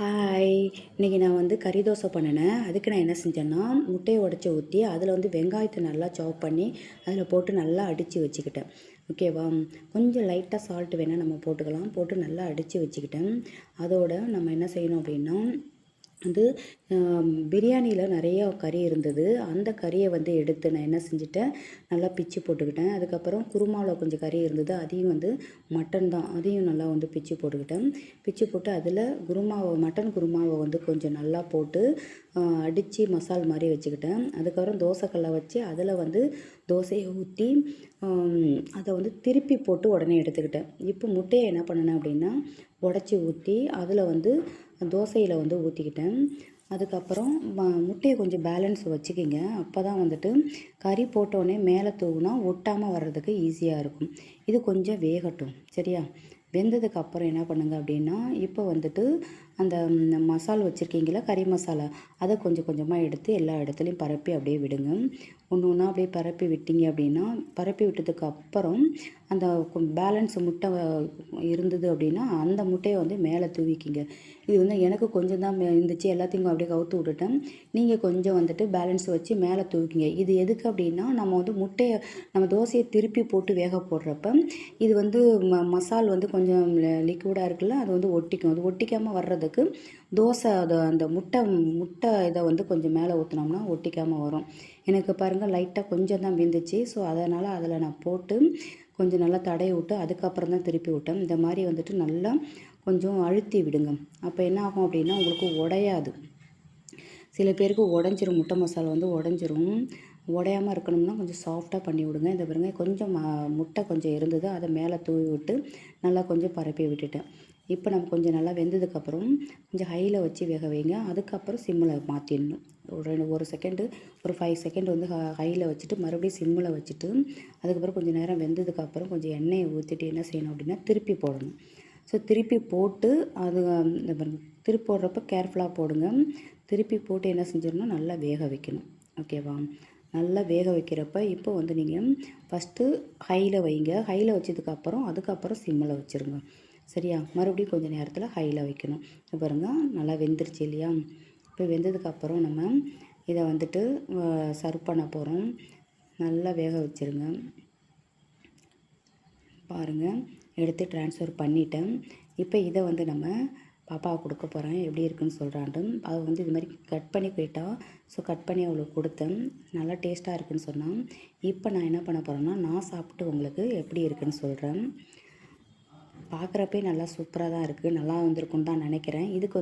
Hi இன்றைக்கி நான் வந்து கறி தோசை பண்ணினேன். அதுக்கு நான் என்ன செஞ்சேன்னா முட்டையை உடச்சி ஊற்றி அதில் வந்து வெங்காயத்தை நல்லா சாப் பண்ணி அதில் போட்டு நல்லா அடித்து வச்சுக்கிட்டேன். ஓகேவா கொஞ்சம் லைட்டாக சால்ட் வேணால் நம்ம போட்டுக்கலாம். போட்டு நல்லா அடித்து வச்சுக்கிட்டேன். அதோட நம்ம என்ன செய்யணும் அப்படின்னா வந்து பிரியாணியில் நிறையா கறி இருந்தது. அந்த கறியை வந்து எடுத்து நான் என்ன செஞ்சுட்டேன்? நல்லா பிச்சு போட்டுக்கிட்டேன். அதுக்கப்புறம் குருமாவில் கொஞ்சம் கறி இருந்தது. அதையும் வந்து மட்டன் தான். அதையும் நல்லா வந்து பிச்சு போட்டுக்கிட்டேன். பிச்சு போட்டு அதில் குருமாவை மட்டன் குருமாவை வந்து கொஞ்சம் நல்லா போட்டு அடித்து மசால் மாதிரி வச்சுக்கிட்டேன். அதுக்கப்புறம் தோசைக்கல்லை வச்சு அதில் வந்து தோசையை ஊற்றி அதை வந்து திருப்பி போட்டு உடனே எடுத்துக்கிட்டேன். இப்போ முட்டையை என்ன பண்ணினேன் அப்படின்னா உடச்சி ஊற்றி அதில் வந்து தோசையில் வந்து ஊற்றிக்கிட்டேன் அதுக்கப்புறம் முட்டையை கொஞ்சம் பேலன்ஸ் வச்சுக்கிங்க. அப்போ தான் வந்துட்டு கறி போட்டோடனே மேலே தூவுனா ஒட்டாமல் வர்றதுக்கு ஈஸியாக இருக்கும். இது கொஞ்சம் வேகட்டும். சரியா? வெந்ததுக்கு அப்புறம் என்ன பண்ணுங்க அப்படின்னா இப்போ வந்துட்டு அந்த மசால் வச்சுருக்கீங்களா கறி மசாலா அதை கொஞ்சம் கொஞ்சமாக எடுத்து எல்லா இடத்துலையும் பரப்பி அப்படியே விடுங்க. ஒன்று ஒன்றா அப்படியே பரப்பி விட்டீங்க அப்படின்னா பரப்பி விட்டதுக்கு அப்புறம் அந்த பேலன்ஸ் முட்டை இருந்தது அப்படின்னா அந்த முட்டையை வந்து மேலே தூவிக்கிங்க. இது வந்து எனக்கு கொஞ்சம் தான் இருந்துச்சு எல்லாத்தையும் அப்படியே கவுத்து விட்டுட்டேன். நீங்கள் கொஞ்சம் வந்துட்டு பேலன்ஸ் வச்சு மேலே தூவிக்கிங்க. இது எதுக்கு அப்படின்னா நம்ம வந்து முட்டையை நம்ம தோசையை திருப்பி போட்டு வேக போடுறப்ப இது வந்து ம மசால் வந்து கொஞ்சம் கொஞ்சம் லிக்விடாக இருக்குல்ல அது வந்து ஒட்டிக்கும். அது ஒட்டிக்காமல் வர்றதுக்கு தோசை அது அந்த முட்டை முட்டை இதை வந்து கொஞ்சம் மேலே ஊற்றினோம்னா ஒட்டிக்காமல் வரும். எனக்கு பாருங்கள் லைட்டாக கொஞ்சம் தான் வெந்துச்சு ஸோ அதனால் அதில் நான் போட்டு கொஞ்சம் நல்லா தடைய விட்டு அதுக்கப்புறம் தான் திருப்பி விட்டேன். இந்த மாதிரி வந்துட்டு நல்லா கொஞ்சம் அழுத்தி விடுங்க. அப்போ என்ன ஆகும் அப்படின்னா உங்களுக்கு உடையாது. சில பேருக்கு உடஞ்சிரும். முட்டை மசாலா வந்து உடஞ்சிரும். உடையாமல் இருக்கணும்னா கொஞ்சம் சாஃப்டாக பண்ணி விடுங்க. இந்த பாருங்க கொஞ்சம் முட்டை கொஞ்சம் இருந்தது. அதை மேலே தூவி விட்டு நல்லா கொஞ்சம் பரப்பி விட்டுட்டேன். இப்போ நம்ம கொஞ்சம் நல்லா வெந்ததுக்கப்புறம் கொஞ்சம் ஹையில் வச்சு வேக வைங்க. அதுக்கப்புறம் சிம்மில் மாற்றிடணும் ஒரு ரெண்டு ஒரு செகண்டு ஒரு ஃபைவ் செகண்ட் வந்து ஹையில் வச்சுட்டு மறுபடியும் சிம்மில் வச்சுட்டு அதுக்கப்புறம் கொஞ்சம் நேரம் வெந்ததுக்கப்புறம் கொஞ்சம் எண்ணெயை ஊற்றிட்டு என்ன செய்யணும் அப்படின்னா திருப்பி போடணும். ஸோ திருப்பி போட்டு அது இந்த திருப்பி போடுறப்ப கேர்ஃபுல்லாக போடுங்க. திருப்பி போட்டு என்ன செஞ்சிடணும்? நல்லா வேக வைக்கணும். ஓகேவா நல்லா வேக வைக்கிறப்ப இப்போ வந்து நீங்கள் ஃபஸ்ட்டு ஹையில் வைங்க. ஹையில் வச்சதுக்கப்புறம் அதுக்கப்புறம் சிம்மில் வச்சுருங்க. சரியா? மறுபடியும் கொஞ்சம் நேரத்தில் ஹையில் வைக்கணும். பாருங்க நல்லா வெந்துருச்சு இல்லையா? இப்போ வெந்ததுக்கப்புறம் நம்ம இதை வந்துட்டு சர்வ் பண்ண போகிறோம் நல்லா வேக வச்சுருங்க. பாருங்கள் எடுத்து ட்ரான்ஸ்ஃபர் பண்ணிட்டேன். இப்போ இதை வந்து நம்ம பாப்பாவை கொடுக்க போகிறேன் எப்படி இருக்குன்னு சொல்கிறான்ட்டு அவள் வந்து இது மாதிரி கட் பண்ணி போயிட்டா. ஸோ கட் பண்ணி அவளுக்கு கொடுத்தேன். நல்லா டேஸ்ட்டாக இருக்குன்னு சொன்னான். இப்போ நான் என்ன பண்ண போகிறேன்னா நான் சாப்பிட்டு உங்களுக்கு எப்படி இருக்குன்னு சொல்கிறேன் பார்க்குறப்பே நல்லா சூப்பராக தான் இருக்குது நல்லா வந்திருக்குன்னு தான் நினைக்கிறேன். இதுக்கு